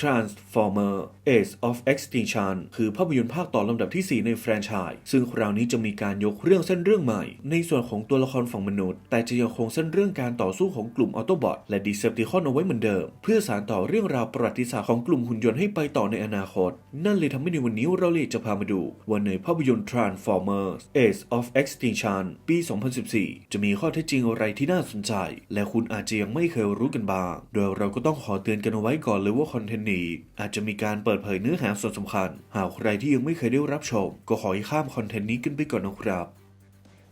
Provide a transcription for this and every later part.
Transformer Age of Extinction คือภาพยนตร์ภาคต่อลำดับที่ 4 ในแฟรนไชส์ซึ่งคราวนี้จะมีการยกเรื่องเส้นเรื่องใหม่ ในส่วนของตัวละครฝั่งมนุษย์ แต่จะยังคงเส้นเรื่องการต่อสู้ของกลุ่มออโตบอทและดีเซปติคอนเอาไว้เหมือนเดิม เพื่อสานต่อเรื่องราวประวัติศาสตร์ของกลุ่มหุ่นยนต์ให้ไปต่อในอนาคต นั่นเลยทำให้ในวันนี้เราเลยจะพามาดูว่าในภาพยนตร์ Transformers Age of Extinction ปี 2014 จะมีข้อเท็จจริงอะไรที่น่าสนใจ และคุณอาจจะยังไม่เคยรู้กันบ้าง โดยเราก็ต้องขอเตือนกันเอาไว้ก่อนเลยว่าคอนเทนต์นี้ อาจจะมีการเปิดเผยเนื้อหาส่วนสำคัญ หากใครที่ยังไม่เคยได้รับชม ก็ขอให้ข้ามคอนเทนต์นี้กันไปก่อนนะครับ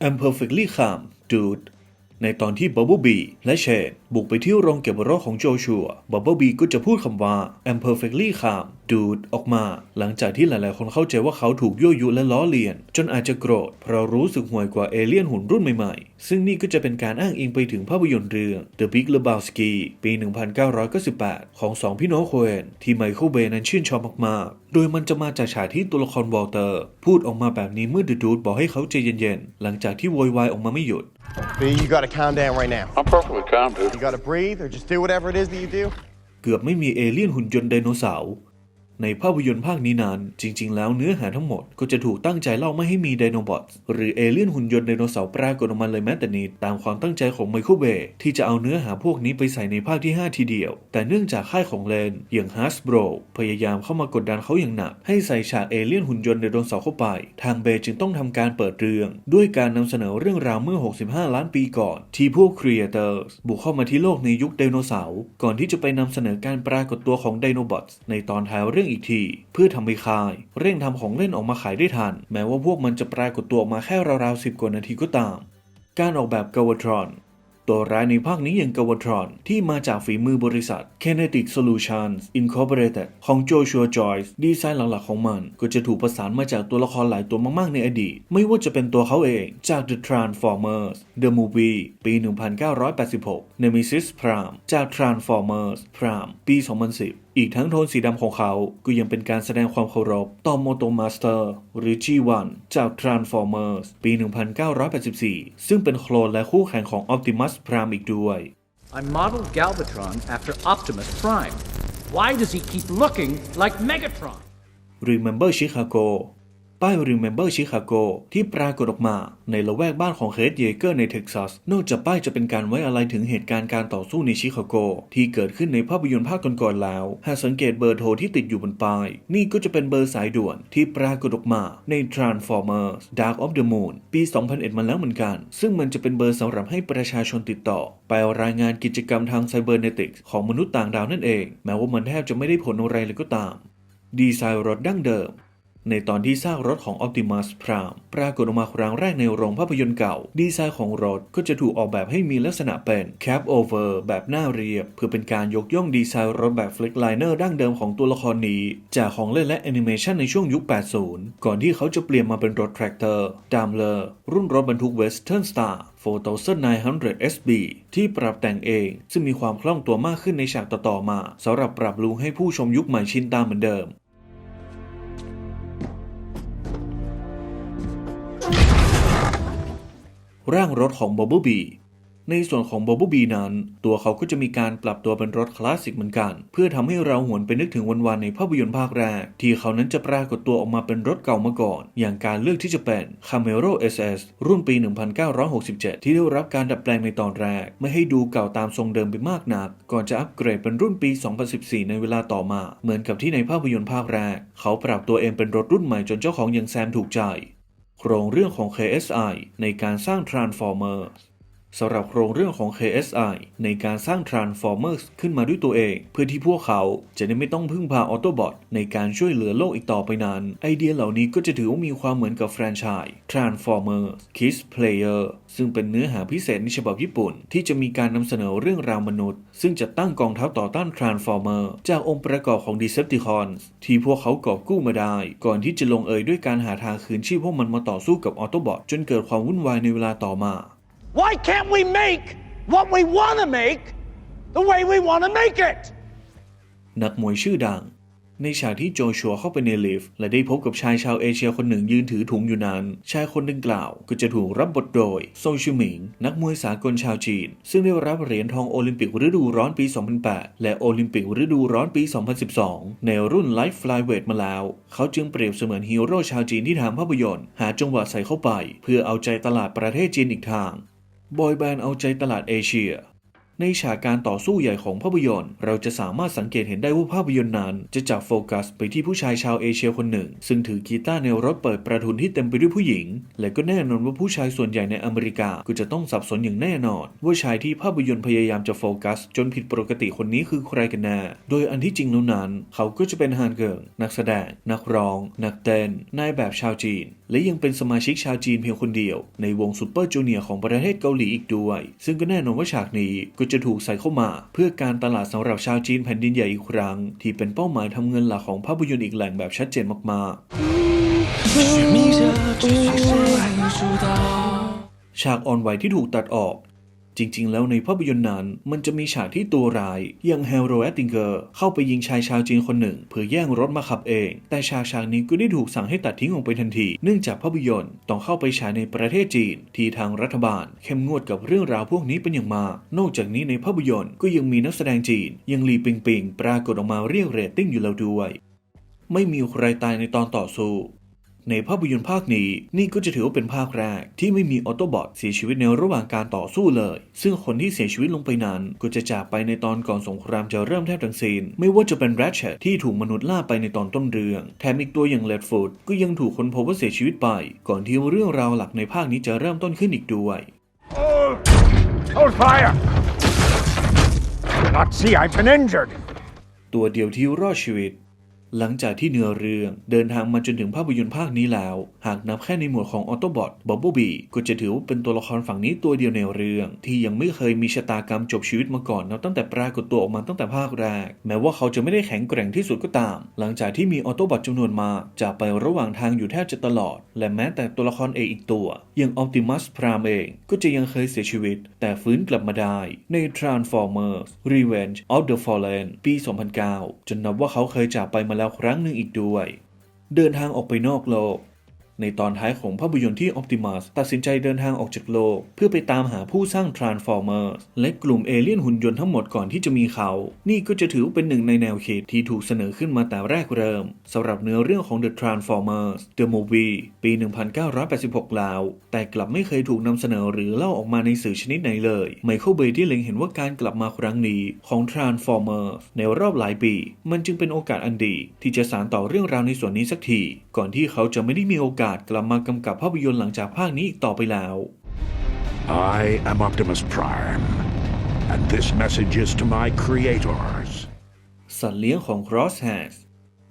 I'm perfectly calm dude ในตอนที่บับเบิลบีและเชนบุกไปที่โรงเก็บรถของโจชัวบับเบิลบีก็จะพูดคำว่า I'm perfectly calm dude ออกมา หลังจากที่หลายๆ คนเข้าใจว่าเขาถูกยั่วยุและล้อเลียน จนอาจจะโกรธ เพราะรู้สึกห่วยกว่าเอเลี่ยนหุ่นรุ่นใหม่ๆ ซึ่งนี่ก็จะเป็นการอ้างอิงไปถึงภาพยนตร์เรื่อง The Big Lebowski ปี 1998 ของสองพี่น้องโคเอนที่ไมเคิลเบย์นั้นชื่นชอบมากๆ โดยมันจะมาจากฉากที่ตัวละครวอลเตอร์ พูดออกมาแบบนี้เมื่อเดอะดูดบอกให้เขาใจเย็นๆ หลังจากที่โวยวายออกมาไม่หยุด B, you gotta calm down right now. I'm perfectly calm, dude. You gotta breathe or just do whatever it is that you do. เกือบไม่มีเอเลี่ยนหุ่นยนต์ไดโนเสาร์ ในภาพยนตร์ภาคนี้นั้น จริง ๆ แล้วเนื้อหาทั้งหมดก็จะถูกตั้งใจเล่าไม่ให้มีไดโนบอทหรือเอเลี่ยนหุ่นยนต์ไดโนเสาร์ปรากฏออกมาเลยแม้แต่นิดตามความตั้งใจของไมเคิลเบย์ที่จะเอาเนื้อหาพวกนี้ไปใส่ในภาคที่ 5 ทีเดียว แต่เนื่องจากค่ายของเลนอย่างฮัสโบรพยายามเข้ามากดดันเขาอย่างหนัก ให้ใส่ฉากเอเลี่ยนหุ่นยนต์ไดโนเสาร์เข้าไป ทางเบย์จึงต้องทำการเปิดเรื่องด้วยการนำเสนอเรื่องราวเมื่อ 65 ล้านปีก่อน ที่พวกครีเอเตอร์บุกเข้ามาที่โลกในยุคไดโนเสาร์ก่อนที่จะไปนำเสนอการปรากฏตัวของไดโนบอทในตอนท้ายเรื่องอีกที เพื่อทำให้ค่าย เร่งทำของเล่นออกมาขายได้ทัน แม้ว่าพวกมันจะปรากฏตัวออกมาแค่ราวๆ10กว่านาทีก็ตาม การออกแบบกาวทรอนตัวร้ายในภาคนี้อย่างกาวทรอนที่มาจากฝีมือบริษัท Kinetic Solutions Incorporated ของโจชัวจอยส์ดีไซน์หลักๆของมัน ก็จะถูกประสานมาจากตัวละครหลายตัวมากๆในอดีต ไม่ว่าจะเป็นตัวเขาเองจาก The Transformers The Movie ปี 1986 Nemesis Prime จาก Transformers Prime ปี 2010 อีกทั้งโทนสีดำของเขาก็ยังเป็นการแสดงความเคารพต่อ Moto Master หรือ G1 จาก Transformers ปี 1984 ซึ่งเป็นโคลนและคู่แข่งของ Optimus Prime อีกด้วย I modeled Galvatron after Optimus Prime. Why does he keep looking like Megatron? Remember Chicago ป้าย Remember Chicago ที่ปรากฏออกมาในละแวกบ้านของเคสเยเกอร์ในเท็กซัส นอกจากป้ายจะเป็นการไว้อะไรถึงเหตุการณ์การต่อสู้ในชิคาโก ที่เกิดขึ้นในภาพยนตร์ภาคก่อนๆแล้ว หากสังเกตเบอร์โทรที่ติดอยู่บนป้าย นี่ก็จะเป็นเบอร์สายด่วนที่ปรากฏออกมาใน Transformers Dark of the Moon ปี 2001 มาแล้วเหมือนกัน ซึ่งมันจะเป็นเบอร์สำหรับให้ประชาชนติดต่อ ไปรายงานกิจกรรมทางไซเบอร์เนติกส์ของมนุษย์ต่างดาวนั่นเอง แม้ว่ามันแทบจะไม่ได้ผลอะไรเลยก็ตาม ดีไซน์รถดั้งเดิม ในตอนที่ซากรถของ Optimus Prime ปรากฏออกมาครั้งแรกในโรงภาพยนตร์เก่า ดีไซน์ของรถก็จะถูกออกแบบให้มีลักษณะเป็น Cap Over แบบหน้าเรียบ เพื่อเป็นการยกย่องดีไซน์รถแบบ Flickliner ดั้งเดิมของตัวละครนี้ จากของเล่นและแอนิเมชันในช่วงยุค 80 ก่อนที่เขาจะเปลี่ยนมาเป็นรถแทรกเตอร์ดามเลอร์รุ่นรถบรรทุก Western Star 4900 SB ที่ปรับแต่งเอง ซึ่งมีความคล่องตัวมากขึ้นในฉากต่อๆมาสำหรับปรับลุงให้ผู้ชมยุคใหม่ชินตามเหมือนเดิม ร่างรถของ Bumblebee ในส่วนของ Bumblebee นั้น ตัวเขาก็จะมีการปรับตัวเป็นรถคลาสสิกเหมือนกัน เพื่อทำให้เราหวนไปนึกถึงวันๆในภาพยนตร์ภาคแรก ที่เขานั้นจะปรากฏตัวออกมาเป็นรถเก่ามาก่อน อย่างการเลือกที่จะเป็น Camaro SS รุ่นปี 1967 ที่ได้รับการดัดแปลงในตอนแรก ไม่ให้ดูเก่าตามทรงเดิมไปมากนัก ก่อนจะอัปเกรดเป็นรุ่นปี 2014 ในเวลาต่อมา เหมือนกับที่ในภาพยนตร์ภาคแรก เขาปรับตัวเองเป็นรถรุ่นใหม่จนเจ้าของอย่างแซมถูกใจ โครงเรื่องของ KSI ในการสร้าง Transformer สำหรับโครงเรื่องของ KSI ในการสร้าง Transformers ขึ้นมาด้วยตัวเอง เพื่อที่พวกเขาจะได้ไม่ต้องพึ่งพาออโตบอทในการช่วยเหลือโลกอีกต่อไปนั้นไอเดียเหล่านี้ก็จะถือว่ามีความเหมือนกับแฟรนไชส์ Transformers Kids Player ซึ่งเป็นเนื้อหาพิเศษในฉบับญี่ปุ่น ที่จะมีการนำเสนอเรื่องราวมนุษย์ ซึ่งจะตั้งกองทัพต่อต้าน Transformer จากองค์ประกอบของ Decepticons ที่พวกเขากอบกู้มาได้ ก่อนที่จะลงเอยด้วยการหาทางคืนชีพพวกมันมาต่อสู้กับออโตบอทจนเกิดความวุ่นวายในเวลาต่อมา Why can't we make what we want to make the way we want to make it? นักมวยชื่อดัง ในฉากที่โจชัวเข้าไปในลิฟต์และได้พบกับชายชาวเอเชียคนหนึ่งยืนถือถุงอยู่นั้น ชายคนดังกล่าวก็จะถูกรับบทโดยโซชิหมิง นักมวยสากลชาวจีน ซึ่งได้รับเหรียญทองโอลิมปิกฤดูร้อนปี 2008 และโอลิมปิกฤดูร้อนปี 2012 ในรุ่นไลฟ์ฟลายเวทมาแล้ว เขาจึงเปรียบเสมือนฮีโร่ชาวจีนที่ทำภาพยนตร์ หาจังหวะใส่เข้าไป เพื่อเอาใจตลาดประเทศจีนอีกทาง บอยแบนด์เอาใจตลาดเอเชีย ในฉากการต่อสู้ใหญ่ของภาพยนตร์ เราจะสามารถสังเกตเห็นได้ว่าภาพยนตร์นั้น จะจับโฟกัสไปที่ผู้ชายชาวเอเชียคนหนึ่ง ซึ่งถือกีตาร์ในรถเปิดประทุนที่เต็มไปด้วยผู้หญิง และก็แน่นอนว่าผู้ชายส่วนใหญ่ในอเมริกาก็จะต้องสับสนอย่างแน่นอน ว่าชายที่ภาพยนตร์พยายามจะโฟกัส จนผิดปกติคนนี้คือใครกันแน่โดยอันที่จริงแล้วนั้น เขาก็จะเป็นฮานเกิงนักแสดง นักร้อง นักเต้นนายแบบชาวจีน และยังเป็นสมาชิกชาวจีนเพียงคนเดียว ในวงซูเปอร์จูเนียร์ของประเทศเกาหลีอีกด้วย ซึ่งก็แน่นอนว่าฉากนี้ก็จะถูกใส่เข้ามา เพื่อการตลาดสำหรับชาวจีนแผ่นดินใหญ่อีกครั้ง ที่เป็นเป้าหมายทำเงินหลักของภาพยนตร์อีกแหล่งแบบชัดเจนมากๆฉากอ่อนไหวที่ถูกตัดออก จริง ๆ แล้วในภาพยนตร์นั้น มันจะมีฉากที่ตัวร้ายอย่างเฮลโรแอตติงเกอร์เข้าไปยิงชายชาวจีนคนหนึ่ง เพื่อแย่งรถมาขับเอง แต่ฉากฉากนี้ก็ได้ถูกสั่งให้ตัดทิ้งออกไปทันที เนื่องจากภาพยนตร์ต้องเข้าไปฉายในประเทศจีน ที่ทางรัฐบาล เข้มงวดกับเรื่องราวพวกนี้เป็นอย่างมาก นอกจากนี้ในภาพยนตร์ก็ยังมีนักแสดงจีน ยังหลีปิงปิงปรากฏออกมาเรียกเรตติ้งอยู่แล้วด้วย ไม่มีใครตายในตอนต่อสู้ ในภาพยนตร์ภาคนี้ นี่ก็จะถือว่าเป็นภาคแรก ที่ไม่มีออโตบอทเสียชีวิตในระหว่างการต่อสู้เลย ซึ่งคนที่เสียชีวิตลงไปนั้น ก็จะจากไปในตอนก่อนสงครามจะเริ่มแทบทั้งสิ้นไม่ว่าจะเป็นแรชเชตที่ถูกมนุษย์ล่าไปในตอนต้นเรื่องแถมอีกตัวอย่างเลดฟูดก็ยังถูกค้นพบว่าเสียชีวิตไป ก่อนที่เรื่องราวหลักในภาคนี้จะเริ่มต้นขึ้นอีกด้วย Hold fire! Not see, I've been injured. ตัวเดียวที่รอดชีวิต หลังจากที่เนื้อเรื่องเดินทางมาจนถึงภาพยนตร์ภาคนี้แล้ว หากนับแค่ในหมวดของออโตบอทบ b บ e บีก็จะถือว่าเป็นตัวละครฝั่งนี้ตัวเดียวในเรื่อง ที่ยังไม่เคยมีชะตากรรมจบชีวิตมาก่อนนับตั้งแต่ปรากฏตัวออกมาตั้งแต่ภาคแรก แม้ว่าเขาจะไม่ได้แข็งแกร่งที่สุดก็ตาม หลังจากที่มีออโตบอทจำนวนมากจากไประหว่างทางอยู่แทบจะตลอด และแม้แต่ตัวละครเอกอีกตัวอย่างออ t ติมัสพรามเองก็จะยังเคยเสียชีวิต แต่ฟื้นกลับมาได้ใน Transformers Revenge of the Fallen ปี 2009 จนนับว่าเขาเคยจากไปมาแล้วครั้งหนึ่งอีกด้วย เดินทางออกไปนอกโลก ในตอนท้ายของภาพยนตร์ที่ Optimus ตัดสินใจเดินทางออกจากโลก เพื่อไปตามหาผู้สร้าง Transformers และกลุ่มเอเลี่ยนหุ่นยนต์ทั้งหมดก่อนที่จะมีเขา นี่ก็จะถือว่าเป็นหนึ่งในแนวคิดที่ถูกเสนอขึ้นมาแต่แรกเริ่มสำหรับเนื้อเรื่องของ The Transformers The Movie ปี 1986 แล้ว แต่กลับไม่เคยถูกนำเสนอหรือเล่าออกมาในสื่อชนิดไหนเลยไมเคิลเบย์ที่เล็งเห็นว่าการกลับมาครั้งนี้ของ Transformers ในรอบหลายปี มันจึงเป็นโอกาสอันดี ที่จะสานต่อเรื่องราวในส่วนนี้สักที ก่อนที่เขาจะไม่ได้มีโอกาสกลับมากำกับภาพยนตร์หลังจากภาคนี้อีกต่อไปแล้ว I am Optimus Prime, and this message is to my creators. สัตว์เลี้ยงของ Crosshairs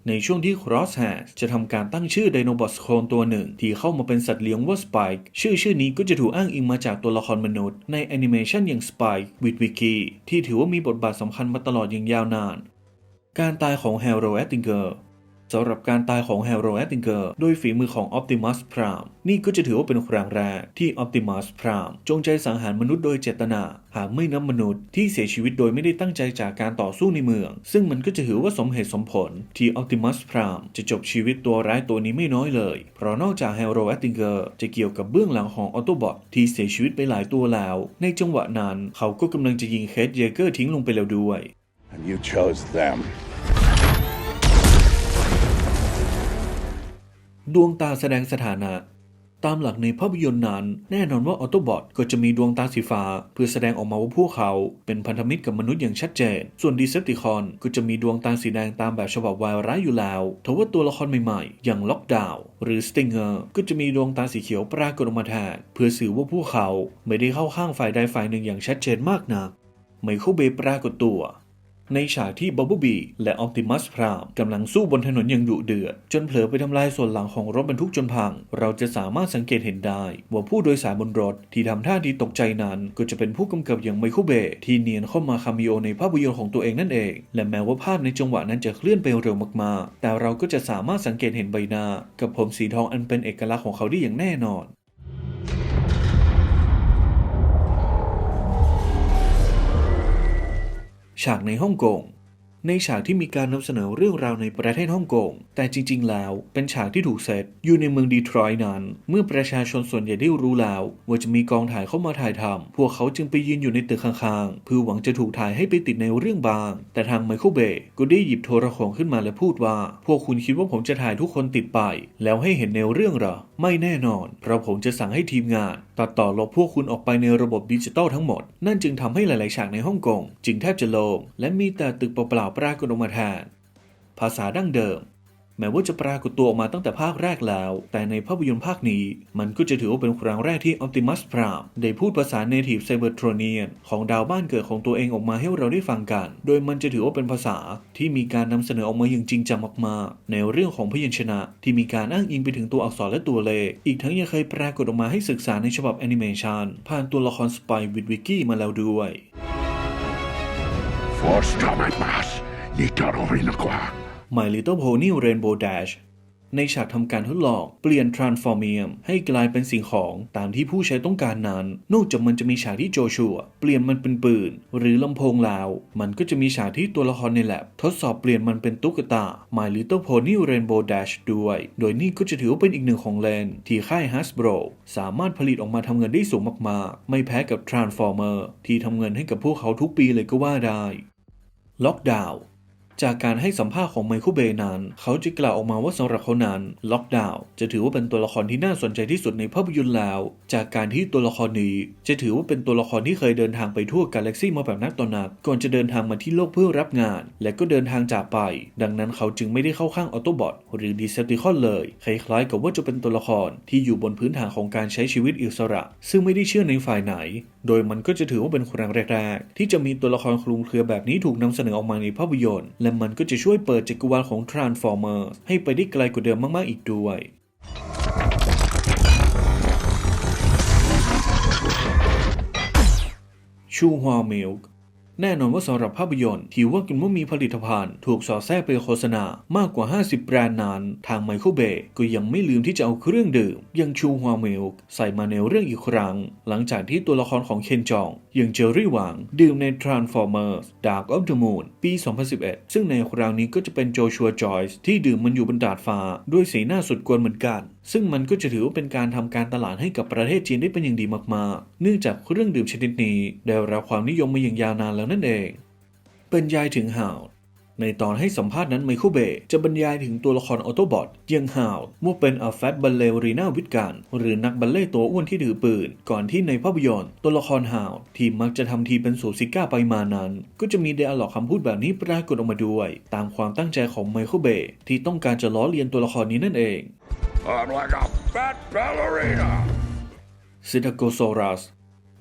ในช่วงที่ Crosshairs จะทำการตั้งชื่อไดโนบอสโคลนตัวหนึ่ง ที่เข้ามาเป็นสัตว์เลี้ยงว่า Spike ชื่อชื่อนี้ก็จะถูกอ้างอิงมาจากตัวละครมนุษย์ในแอนิเมชันอย่าง Spike with Wiki ที่ถือว่ามีบทบาทสำคัญมาตลอดอย่างยาวนาน การตายของ Hero Attinger สำหรับการตายของ Hero Attinger โดยฝีมือของ Optimus Prime นี่ก็จะถือว่าเป็นครั้งแรกที่ Optimus Prime จงใจสังหารมนุษย์โดยเจตนา หากไม่นับมนุษย์ที่เสียชีวิตโดยไม่ได้ตั้งใจจากการต่อสู้ในเมือง ซึ่งมันก็จะถือว่าสมเหตุสมผลที่ Optimus Prime จะจบชีวิตตัวร้ายตัวนี้ไม่น้อยเลย เพราะนอกจาก Hero Attinger จะเกี่ยวกับเบื้องหลังของ Autobot ที่เสียชีวิตไปหลายตัวแล้ว ในจังหวะนั้นเขาก็กำลังจะยิงเคสเยเกอร์ทิ้งลงไปแล้วด้วย And you chose them. ดวงตาแสดงสถานะ ตามหลักในภาพยนตร์นั้น แน่นอนว่าออโตบอทก็จะมีดวงตาสีฟ้า เพื่อแสดงออกมาว่าพวกเขา เป็นพันธมิตรกับมนุษย์อย่างชัดเจน ส่วนดีเซปติคอนก็จะมีดวงตาสีแดงตามแบบฉบับวายร้ายอยู่แล้วทว่าตัวละครใหม่ๆ อย่างล็อกดาวน์หรือสติงเกอร์ก็จะมีดวงตาสีเขียวปรากฏออกมาแทนเพื่อสื่อว่าพวกเขา ไม่ได้เข้าข้างฝ่ายใดฝ่ายหนึ่งอย่างชัดเจนมากนักไมเคิลเบย์ปรากฏตัว ในฉากที่บับเบิลบีและออ t ติมัสพรามกำลังสู้บนถนนอย่างดุเดือด จนเผลอไปทำลายส่วนหลังของรถบรรทุกจนพัง เราจะสามารถสังเกตเห็นได้ ว่าผู้โดยสารบนรถที่ทำท่าทีตกใจนั้นก็จะเป็นผู้กำกับอย่างไมเคิลเบย์ที่เนียนเข้ามาคาเมิโอในภาพยนตร์ของตัวเองนั่นเอง และแม้ว่าภาพในจังหวะนั้นจะเคลื่อนไปเร็วมากๆ แต่เราก็จะสามารถสังเกตเห็นใบหน้า กับผมสีทองอันเป็นเอกลักษณ์ของเขาได้อย่างแน่นอน ฉากในฮ่องกง ในฉากที่มีการนำเสนอเรื่องราวในประเทศฮ่องกง แต่จริง ๆ แล้วเป็นฉากที่ถูกเซตอยู่ในเมืองดีทรอยต์นั้น เมื่อประชาชนส่วนใหญ่ได้รู้แล้ว ว่าจะมีกองถ่ายเข้ามาถ่ายทำพวกเขาจึงไปยืนอยู่ในตึกข้างๆ เพื่อหวังจะถูกถ่ายให้ไปติดในเรื่องบาง แต่ทางไมเคิลเบย์ก็ได้หยิบโทรโขงขึ้นมาและพูดว่า พวกคุณคิดว่าผมจะถ่ายทุกคนติดไป แล้วให้เห็นในเรื่องหรอ ไม่แน่นอน เพราะผมจะสั่งให้ทีมงาน ตัดต่อลบพวกคุณออกไปในระบบดิจิตอลทั้งหมด นั่นจึงทำให้หลายๆฉากในฮ่องกงจึงแทบจะโล่งและมีแต่ตึกเปล่าปรากฏออกมาแทน ภาษาดั้งเดิม แม้ว่าจะปรากฏตัวออกมาตั้งแต่ภาคแรกแล้ว แต่ในภาพยนตร์ภาคนี้ มันก็จะถือว่าเป็นครั้งแรกที่ Optimus Prime ได้พูดภาษา Native Cybertronian ของดาวบ้านเกิดของตัวเองออกมาให้เราได้ฟังกัน โดยมันจะถือว่าเป็นภาษาที่มีการนำเสนอออกมาอย่างจริงจังมากๆ ในเรื่องของพยัญชนะที่มีการอ้างอิงไปถึงตัวอักษรและตัวเลข อีกทั้งยังเคยปรากฏออกมาให้ศึกษาในฉบับแอนิเมชันผ่านตัวละครสไปวิดวิกกี้มาแล้วด้วย Forstamamas, Nicarovinaqua. My Little Pony Rainbow Dash ในฉากทำการทดลองเปลี่ยน Transformium ให้กลายเป็นสิ่งของตามที่ผู้ใช้ต้องการนั้น นอกจากมันจะมีฉากที่โจชัวเปลี่ยนมันเป็นปืน หรือลำโพงล้วมันก็จะมีฉากที่ตัวละครในแลบทดสอบเปลี่ยนมันเป็นตุ๊กตา My Little Pony Rainbow Dash ด้วย โดยนี่ก็จะถือว่าเป็นอีกหนึ่งของเลนที่ค่าย Hasbro สามารถผลิตออกมาทำเงินได้สูงมากๆ ไม่แพ้กับ Transformer ที่ทำเงินให้กับพวกเขาทุกปีเลยก็ว่าได้ล็อกดาวน์ จากการให้สัมภาษณ์ของไมเคิลเบย์นั้นเขาจะกล่าวออกมาว่าสำหรับเขานั้นล็อกดาวน์จะถือว่าเป็นตัวละครที่น่าสนใจที่สุดในภาพยนตร์แล้ว จากการที่ตัวละครนี้จะถือว่าเป็นตัวละครที่เคยเดินทางไปทั่วกาแล็กซี่มาแบบนักต่อนัก ก่อนจะเดินทางมาที่โลกเพื่อรับงาน และก็เดินทางจากไป ดังนั้นเขาจึงไม่ได้เข้าข้างออโตบอทหรือดีเซปติคอนเลย คล้ายๆ กับว่าจะเป็นตัวละครที่อยู่บนพื้นฐานของการใช้ชีวิตอิสระ ซึ่งไม่ได้เชื่อในฝ่ายไหน โดยมันก็จะถือว่าเป็นครั้งแรกๆที่จะมีตัวละครคลุมเครือแบบนี้ถูกนำเสนอออกมาในภาพยนตร์และมันก็จะช่วยเปิดจักรวาลของ Transformers ให้ไปได้ไกลกว่าเดิมมาก ๆ อีกด้วยชูฮวามิลค์ แน่นอนว่าสำหรับภาพยนตร์ที่ว่ากันว่ามีผลิตภัณฑ์ ถูกสอดแทรกไปโฆษณามากกว่า 50 แบรนด์นั้นทางไมเคิลเบย์ก็ยังไม่ลืมที่จะเอาเครื่องดื่มย่างชูฮวามิลค์ใส่มาในเรื่องอีกครั้ง หลังจากที่ตัวละครของเคนจองอย่างเจอรี่หวัง ดื่มใน Transformers Dark of the Moon ปี 2011 ซึ่งในคราวนี้ก็จะเป็นโจชัวจอยส์ที่ดื่มมันอยู่บนดาดฟ้าด้วยสีหน้าสุดกวนเหมือนกัน ซึ่งมันก็จะถือว่าเป็นการทำการตลาดให้กับประเทศจีนได้เป็นอย่างดีมากๆ เนื่องจากเครื่องดื่มชนิดนี้ได้รับความนิยมมาอย่างยาวนานแล้วนั่นเองบรรยายถึงฮาวในตอนให้สัมภาษณ์นั้นไมเคิลเบย์จะบรรยายถึงตัวละครออโตบอทยังฮาวว่าเป็นอัลแฟตบัลเลรีนาวิดการหรือนักบัลเล่ตัวอ้วนที่ถือปืน ก่อนที่ในภาพยนตร์ตัวละครฮาวที่มักจะทำทีเป็นสูซิก้าไปมานั้น ก็จะมีเดอะล็อกคำพูดแบบนี้ปรากฏออกมาด้วย ตามความตั้งใจของไมเคิลเบย์ที่ต้องการจะล้อเลียนตัวละครนี้นั่นเอง I'm like a fat ballerina. ซิดาโกโซรัส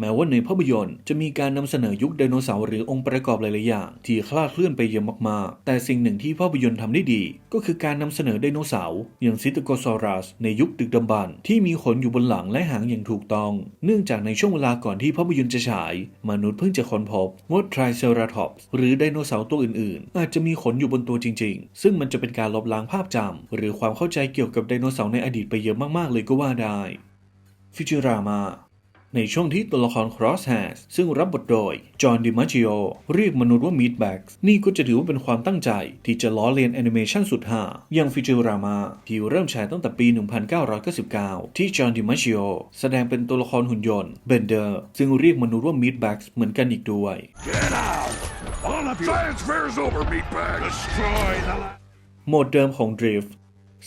แม้ว่าในภาพยนตร์จะมีการนำเสนอยุคไดโนเสาร์หรือองค์ประกอบหลาย ๆ อย่าง ที่คลาดเคลื่อนไปเยอะมาก ๆ แต่สิ่งหนึ่งที่ภาพยนตร์ทำได้ดี ก็คือการนำเสนอไดโนเสาร์อย่างซิตโกซอรัสในยุคดึกดำบรรพ์ที่มีขนอยู่บนหลังและหางอย่างถูกต้อง เนื่องจากในช่วงเวลาก่อนที่ภาพยนตร์จะฉาย มนุษย์เพิ่งจะค้นพบว่าไทรเซราทอปส์หรือไดโนเสาร์ตัวอื่น ๆ อาจจะมีขนอยู่บนตัวจริง ๆ ซึ่งมันจะเป็นการลบล้างภาพจำหรือความเข้าใจเกี่ยวกับไดโนเสาร์ในอดีตไปเยอะมาก ๆ เลยก็ว่าได้ฟิจิรามา ในช่วงที่ตัวละคร Crosshairs ซึ่งรับบทโดย จอห์นดิมาจิโอเรียกมนุษย์ว่า Meatbags นี่ก็จะถือว่าเป็นความตั้งใจที่จะล้อเลียนแอนิเมชันสุดฮาอย่างฟิจิรามาที่เริ่มฉายตั้งแต่ปี 1999 ที่จอห์นดิมาจิโอแสดงเป็นตัวละครหุ่นยนต์เบนเดอร์ซึ่งเรียกมนุษย์ว่า Meatbags เหมือนกันอีกด้วย Get out! All of you! Science fair's over, meatbag! Destroy the la- โหมดเดิมของ Drift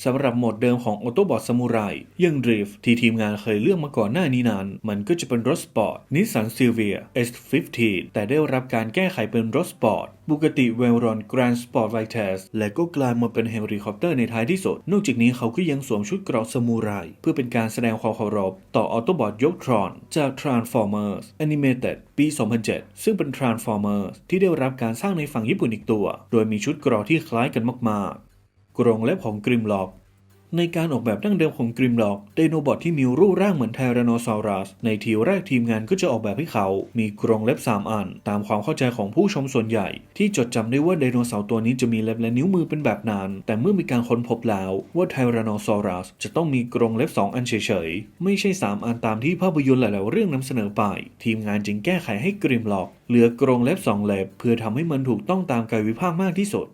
สำหรับโหมดเดิมของ Autobot Samurai ยัง Drift ที่ทีมงานเคยเลือกมาก่อนหน้านี้นั้น มันก็จะเป็นรถสปอร์ต Nissan Silvia S15 แต่ได้รับการแก้ไขเป็นรถสปอร์ต Bugatti Veyron Grand Sport Vitesse และก็กลายมาเป็นเฮลิคอปเตอร์ในท้ายที่สุด นอกจากนี้เขาก็ยังสวมชุดเกราะซามูไรเพื่อเป็นการแสดงความเคารพต่อ Autobot ยกทรอนจาก Transformers Animated ปี 2007 ซึ่งเป็น Transformers ที่ได้รับการสร้างในฝั่งญี่ปุ่นอีกตัว โดยมีชุดเกราะที่คล้ายกันมากๆ กรงเล็บของกริมล็อกในการออกแบบดั้งเดิมของกริมล็อกไดโนบอทที่มีรูปร่างเหมือนไทแรโนซอรัส ในทีแรกทีมงานก็จะออกแบบให้เขา มีกรงเล็บ 3 อัน ตามความเข้าใจของผู้ชมส่วนใหญ่ ที่จดจำได้ว่าไดโนเสาร์ตัวนี้จะมีเล็บและนิ้วมือเป็นแบบนั้น แต่เมื่อมีการค้นพบแล้วว่าไทแรโนซอรัสจะต้องมีกรงเล็บ 2 อันเฉยๆ ไม่ใช่ 3 อันตามที่ภาพยนตร์หลายๆเรื่องนำเสนอไป ทีมงานจึงแก้ไขให้กริมล็อกเหลือกรงเล็บ 2 เล็บ เพื่อทำให้มันถูกต้องตามกายวิภาคมากที่สุด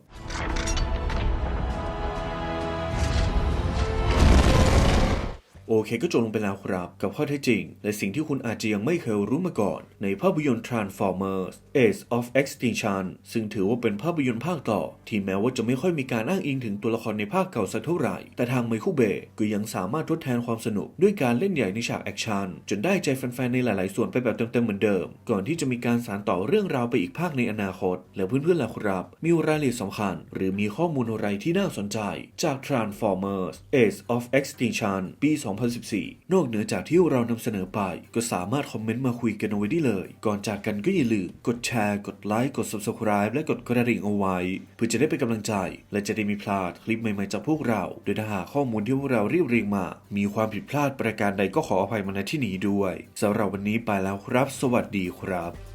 เคก็จบลงไปแล้วครับ กับข้อเท็จจริง และสิ่งที่คุณอาจจะยังไม่เคยรู้มาก่อน ในภาพยนตร์ Transformers Age of Extinction ซึ่งถือว่าเป็นภาพยนตร์ภาคต่อ ที่แม้ว่าจะไม่ค่อยมีการอ้างอิงถึงตัวละครในภาคเก่าสักเท่าไหร่ แต่ทางไมคิลเบย์ก็ยังสามารถทดแทนความสนุก ด้วยการเล่นใหญ่ในฉากแอคชั่นจนได้ใจแฟนๆในหลายๆ ส่วนไปแบบเต็มๆเหมือนเดิม ก่อนที่จะมีการสานต่อเรื่องราวไปอีกภาคในอนาคต แล้วเพื่อนๆล่ะครับ มีรายละเอียดสำคัญ หรือมีข้อมูลอะไรที่น่าสนใจ จาก Transformers Age of Extinction ปี 20 2014 นอกเหนือจากที่เรานำเสนอไป ก็สามารถคอมเมนต์มาคุยกันเอาไว้ได้เลย ก่อนจากกันก็อย่าลืมกดแชร์ กดไลค์ กด Subscribe และกดกระดิ่งเอาไว้ เพื่อจะได้เป็นกำลังใจ และจะได้มีพลาดคลิปใหม่ๆจากพวกเรา โดยถ้าหากข้อมูลที่พวกเราเรียบเรียงมา มีความผิดพลาดประการใดก็ขออภัยมาณที่นี้ด้วยสำหรับวันนี้ไปแล้วครับ สวัสดีครับ